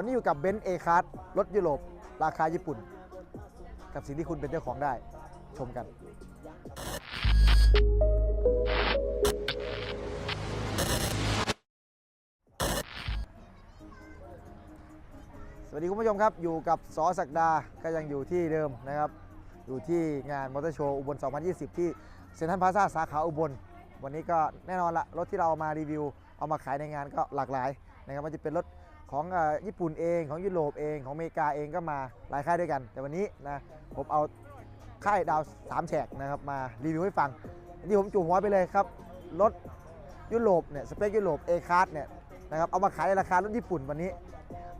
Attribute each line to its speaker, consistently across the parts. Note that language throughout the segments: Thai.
Speaker 1: วันนี้อยู่กับเบนซ์เอคาร์รถยุโรปราคาญี่ปุ่น กับสิ่งที่คุณเป็นเจ้าของได้ ชมกัน สวัสดีคุณผู้ชมครับ อยู่กับสอศักดา ก็ยังอยู่ที่เดิมนะครับ อยู่ที่งานมอเตอร์โชว์อุบล 2020 ที่เซ็นทรัลพลาซาสาขาอุบล วันนี้ก็แน่นอนละรถที่เราเอามารีวิว เอามาขายในงานก็หลากหลายนะครับมันจะเป็นรถ ของญี่ปุ่นเองของยุโรปเองของอเมริกาเองก็มาหลายค่ายด้วยกัน แต่วันนี้นะผมเอาค่ายดาวสามแฉกนะครับมารีวิวให้ฟังที่ผมจุ่มหัวไปเลยครับรถยุโรปเนี่ยสเปคยุโรป A c l a s s เนี่ยนะครับเอามาขายในราคารถญี่ปุ่นวันนี้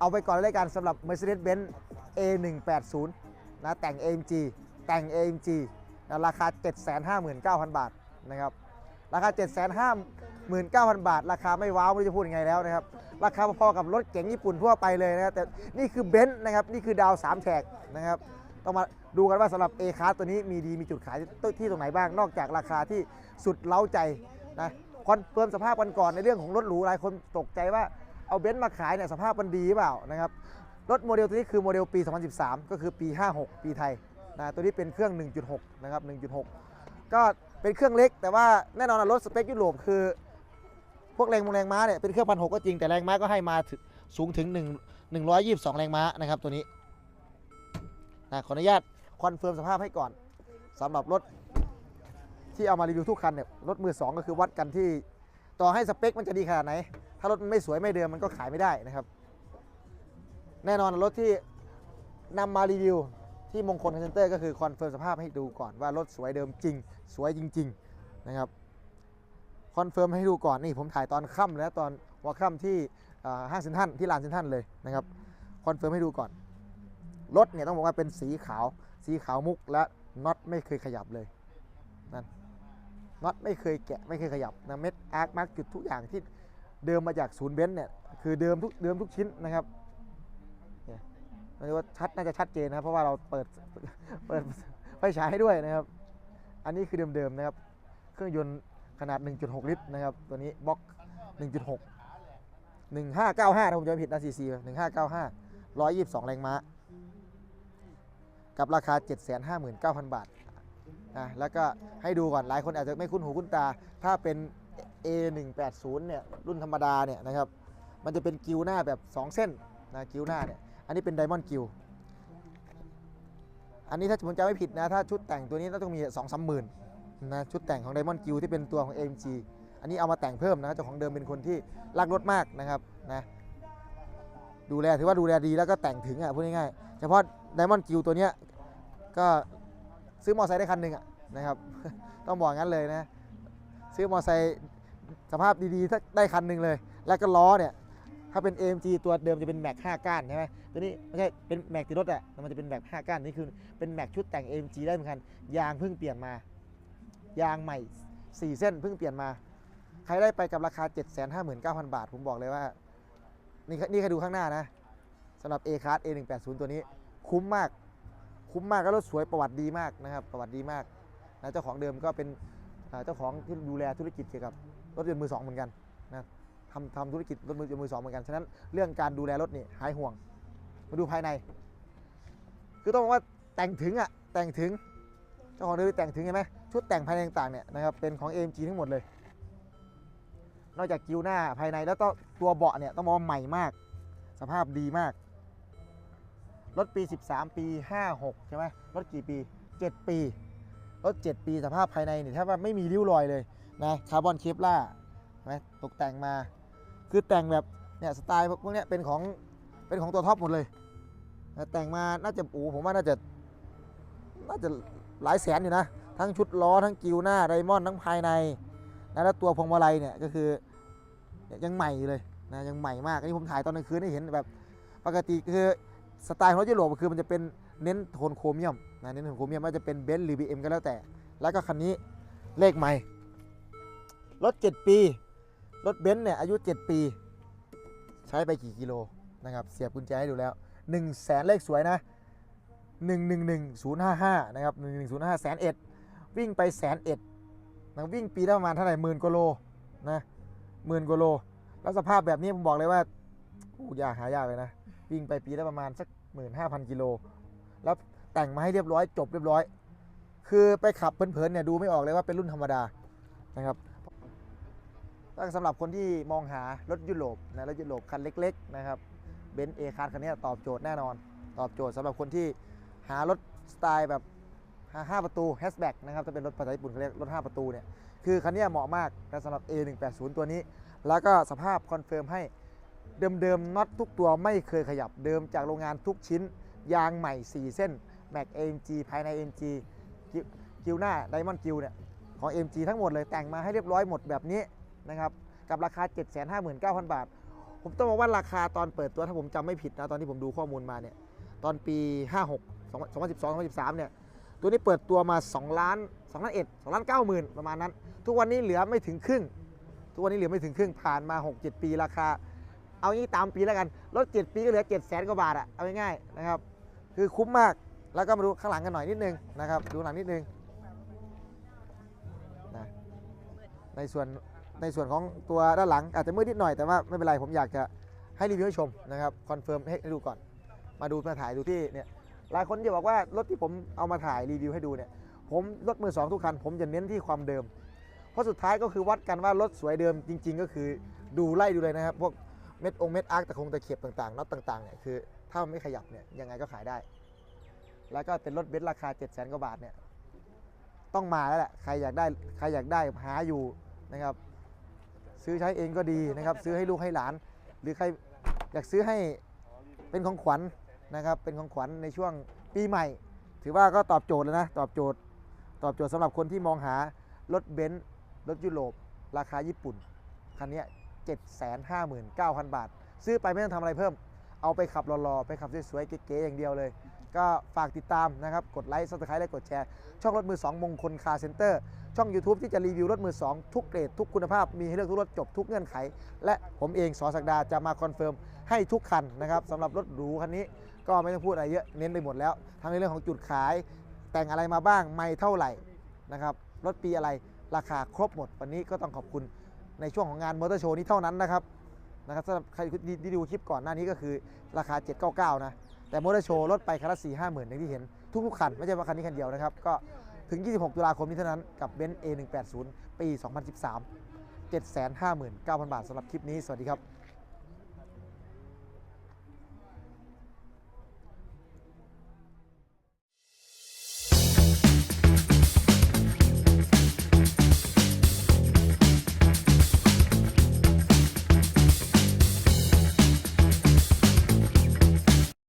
Speaker 1: เอาไปก่อนเลยกันสำหรับ Mercedes-Benz A180 นะแต่ง AMG แต่ง AMG นะราคา 759,000 บาทนะครับราคา 759,000 บาท ราคาไม่ว้าวไม่รู้จะพูดยังไงแล้วนะครับ ราคาพอๆกับรถเก๋งญี่ปุ่นทั่วไปเลยนะครับแต่นี่คือเบนซ์นะครับ นี่คือดาว 3แฉกนะครับ ต้องมาดูกันว่าสำหรับ A c l a s ตัวนี้มีดีมีจุดขายที่ตรงไหนบ้าง นอกจากราคาที่สุดเล้าใจนะคอนเฟิร์มสภาพกันก่อนในเรื่องของรถหรูหลายคนตกใจว่าเอาเบนซ์มาขายเนี่ยสภาพมันดีหรือเปล่านะครับรถโมเดลตัวนี้คือโมเดลปี 2013 ก็คือปี 56 ปีไทยนะตัวนี้เป็นเครื่อง 1.6 นะครับ 1.6 ก็เป็นเครื่องเล็กแต่ว่าแน่นอนรถสเปคยุโรปคือ พวกแรงมงแรงม้าเนี่ยเป็นเครื่องพันหก็จริงแต่แรงม้าก็ให้มาถึงสูงถึง1 122 แรงม้านะครับตัวนี้นะขออนุญาตคอนเฟิร์มสภาพให้ก่อนสำหรับรถที่เอามารีวิวทุกคันเนี่ยรถมือสองก็คือวัดกันที่ต่อให้สเปคมันจะดีขนาดไหน ถ้ารถมันไม่สวยไม่เดิมมันก็ขายไม่ได้นะครับ แน่นอนรถที่นำมารีวิวที่มงคลคอนเซนเตอร์ก็คือคอนเฟิร์มสภาพให้ดูก่อนว่ารถสวยเดิมจริง สวยจริง ๆ นะครับ คอนเฟิร์มให้ดูก่อนนี่ผมถ่ายตอนค่ำเลยนะตอนหัวค่ำที่ห้างเซนทรัลที่ลานเซนทรัลเลยนะครับคอนเฟิร์มให้ดูก่อนรถเนี่ยต้องบอกว่าเป็นสีขาว สีขาวมุกและน็อตไม่เคยขยับเลยนั่นน็อตไม่เคยแกะไม่เคยขยับนะเม็ดอาร์คมาร์กจุดทุกอย่างที่เดิมมาจากศูนย์เบนซ์เนี่ยคือเดิมทุกเดิมทุกชิ้นนะครับไม่ว่าชัดน่าจะชัดเจนนะเพราะว่าเราเปิดเปิดไฟฉายให้ด้วยนะครับ อันนี้คือเดิมๆนะครับ เครื่องยนต์ ขนาด 1.6 ลิตรนะครับ ตัวนี้บล็อก 1.6 1595ถ้าผมจำไม่ผิดนะซีซี1595 122 แรงม้า กับราคา 759,000 บาทนะแล้วก็ให้ดูก่อนหลายคนอาจจะไม่คุ้นหูคุ้นตา ถ้าเป็น A180 เนี่ยรุ่นธรรมดาเนี่ยนะครับ มันจะเป็นกิวหน้าแบบ 2 เส้นนะกิวหน้าเนี่ย อันนี้เป็นไดมอนด์กิลอันนี้ถ้าผมจำไม่ผิดนะ ถ้าชุดแต่งตัวนี้ต้องมี2องสามหมื่น นะชุดแต่งของไดมอนด์กิลที่เป็นตัวของ AMG อันนี้เอามาแต่งเพิ่มนะเจ้าของเดิมเป็นคนที่รักรถมากนะครับนะดูแลถือว่าดูแลดีแล้วก็แต่งถึงอะพูดง่ายๆเฉพาะไดมอนด์กิลตัวเนี้ยก็ซื้อมอเตอร์ไซค์ได้คันหนึ่งอะนะครับ ต้องบอกงั้นเลยนะซื้อมอเตอร์ไซค์สภาพดีๆถ้าได้คันหนึ่งเลย แล้วก็ล้อเนี่ยถ้าเป็น AMG ตัวเดิมจะเป็นแม็ก5ก้านใช่ไหมตัวนี้ไม่ใช่เป็นแม็กติดรถอะมันจะเป็นแม็ก5ก้านนี่คือเป็นแม็กชุดแต่ง AMG ได้เหมือนกันยางเพิ่งเปลี่ยนมา ยางใหม่ 4 เส้นเพิ่งเปลี่ยนมา ใครได้ไปกับราคา 759,000 บาท ผมบอกเลยว่า นี่นี่แค่ดูข้างหน้านะสำหรับ A Class A180 ตัวนี้ คุ้มมาก คุ้มมากแล้วรถสวยประวัติดีมากนะครับ ประวัติดีมากนะเจ้าของเดิมก็เป็นเจ้าของที่ดูแลธุรกิจเกี่ยวกับรถยนต์มือสองเหมือนกันนะทำทำธุรกิจรถมือมือสองเหมือนกัน ฉะนั้นเรื่องการดูแลรถนี่หายห่วง มาดูภายใน คือต้องบอกว่าแต่งถึงอะแต่งถึง เจ้าของเดิมแต่งถึงเห็นไหมชุดแต่งภายในต่างๆเนี่ยนะครับเป็นของ AMG ทั้งหมดเลย นอกจากกิ้วหน้าภายในแล้วก็ตัวเบาะเนี่ยต้องบอกว่าใหม่มาก สภาพดีมาก รถปี 13 ปี 56 ใช่ไหมรถกี่ปี 7 ปี รถ 7 ปีสภาพภายในเนี่ยแทบว่าไม่มีริ้วรอยเลยนะคาร์บอนเคปล่าใช่ไหมตกแต่งมาคือแต่งแบบเนี่ยสไตล์พวกเนี้ยเป็นของเป็นของตัวท็อปหมดเลย แต่แต่งมาน่าจะโอ้ผมว่าน่าจะน่าจะ หลายแสนอยู่นะ ทั้งชุดล้อทั้งกิวหน้าไดมอนด์ทั้งภายในนะแล้วตัวพวงมาลัยเนี่ยก็คือยังใหม่อยู่เลยนะยังใหม่มากอันนี้ผมถ่ายตอนกลางคืนให้เห็นแบบปกติคือสไตล์ของรถยุโรปคือมันจะเป็นเน้นโทนโครเมียมนะเน้นโทนโครเมียมว่าจะเป็นเบนซ์หรือ BM ก็แล้วแต่ แล้วก็คันนี้เลขใหม่รถ 7 ปี รถเบนซ์เนี่ยอายุ 7 ปี ใช้ไปกี่กิโลนะครับ เสียบกุญแจให้ดูแล้ว 1 0 0 0 0แสนเลขสวยนะ 111055นะครับ11055แสนเอ็ดวิ่งไปแสนเอ็ดนะวิ่งปีละประมาณเท่าไหร่หมื่นกว่าโลนะหมื่นกว่าโล แล้วสภาพแบบนี้ผมบอกเลยว่าอู้ยากหายากเลยนะ วิ่งไปปีละประมาณสัก15,000กิโล แล้วแต่งมาให้เรียบร้อยจบเรียบร้อย คือไปขับเพลินๆเนี่ยดูไม่ออกเลยว่าเป็นรุ่นธรรมดานะครับถ้าสำหรับคนที่มองหารถยุโรปนะรถยุโรปคันเล็ก ๆ นะครับเบนซ์เอคาร์คันนี้ตอบโจทย์แน่นอน ตอบโจทย์สำหรับคนที่ หารถสไตล์แบบห้าประตูแฮชแบ็กนะครับถ้าเป็นรถภาษาญี่ปุ่นเขาเรียกรถ 5 ประตูเนี่ยคือคันนี้เหมาะมากนะสำหรับ A180 ตัวนี้ แล้วก็สภาพคอนเฟิร์มให้เดิมๆน็อตทุกตัวไม่เคยขยับเดิมจากโรงงานทุกชิ้น ยางใหม่ 4 เส้นแม็ก AMG ภายใน AMG กกิวหน้าไดมอนด์กิวเนี่ยของ AMG ทั้งหมดเลยแต่งมาให้เรียบร้อยหมดแบบนี้นะครับกับราคา 759,000 บาท ผมต้องบอกว่าราคาตอนเปิดตัวถ้าผมจำไม่ผิดนะตอนที่ผมดูข้อมูลมาเนี่ย ตอนปี 56 2012 2013 เนี่ย ตัวนี้เปิดตัวมา 2 ล้าน2ล้านเอ็ด2ล้าน9หมื่นประมาณนั้น ทุกวันนี้เหลือไม่ถึงครึ่ง ทุกวันนี้เหลือไม่ถึงครึ่ง ผ่านมา 6-7 ปีราคา เอางี้ตามปีแล้วกัน รถ 7 ปีก็เหลือ7 0 0 0 0 0กว่าบาทอะเอาง่ายๆนะครับ คือคุ้มมาก แล้วก็มาดูข้างหลังกันหน่อยนิดนึงนะครับ ดูหลังนิดนึงนะในส่วนในส่วนของตัวด้านหลังอาจจะมืดนิดหน่อยแต่ว่าไม่เป็นไรผมอยากจะให้รีวิวให้ชมนะครับ คอนเฟิร์มให้ดูก่อน มาดูมาถ่ายดูที่เนี่ยหลายคนจะบอกว่ารถที่ผมเอามาถ่ายรีวิวให้ดูเนี่ยผมรถมือสองทุกคัน ผมจะเน้นที่ความเดิม เพราะสุดท้ายก็คือวัดกันว่ารถสวยเดิมจริง ๆ ก็คือดูไล่ดูเลยนะครับ พวกเม็ดองเม็ดอาร์คตะคงตะเข็บต่างๆน็อตต่างๆเนี่ยคือถ้ามันไม่ขยับเนี่ยยังไงก็ขายได้ แล้วก็เป็นรถเบนซ์ราคา7 0 0 0 0 0กว่าบาทเนี่ยต้องมาแล้วแหละใครอยากได้ใครอยากได้หาอยู่นะครับ ซื้อใช้เองก็ดีนะครับ ซื้อให้ลูกให้หลาน หรือใครอยากซื้อให้เป็นของขวัญ นะครับเป็นของขวัญในช่วงปีใหม่ ถือว่าก็ตอบโจทย์แล้วนะตอบโจทย์ตอบโจทย์สำหรับคนที่มองหารถเบนซ์รถยุโรป ราคาญี่ปุ่น คันเนี้ 759,000 บาท ซื้อไปไม่ต้องทำอะไรเพิ่ม เอาไปขับรอๆ ไปขับสวยๆ เก๋ๆ อย่างเดียวเลย ก็ฝากติดตามนะครับ กดไลค์ซับสไครต์และกดแชร์ ช่องรถมือ 2 มงคลคาร์เซ็นเตอร์ ช่อง YouTube ที่จะรีวิวรถมือ 2 ทุกเกรด ทุกคุณภาพ มีให้เลือกทุกรถจบทุกเงื่อนไข และผมเองสอศักดาจะมาคอนเฟิร์มให้ทุกคันนะครับสำหรับรถหรูคันนี้ ก็ไม่ต้องพูดอะไรเยอะเน้นไปหมดแล้ว ทั้งในเรื่องของจุดขาย แต่งอะไรมาบ้างไม่เท่าไหร่นะครับรถปีอะไรราคาครบหมด วันนี้ก็ต้องขอบคุณในช่วงของงานมอเตอร์โชว์นี้เท่านั้นนะครับนะครับสำหรับใครที่ดูคลิปก่อนหน้านี้ก็คือราคา 799 นะ แต่มอเตอร์โชว์ลดไปคันละ4 5หมื่นอย่างที่เห็นทุกๆคัน ไม่ใช่ว่าคันนี้คันเดียวนะครับ ก็ถึง 26 ตุลาคมนี้เท่านั้นกับเบนซ์ A180 ปี 2013 759,000 บาทสำหรับคลิปนี้ สวัสดีครับ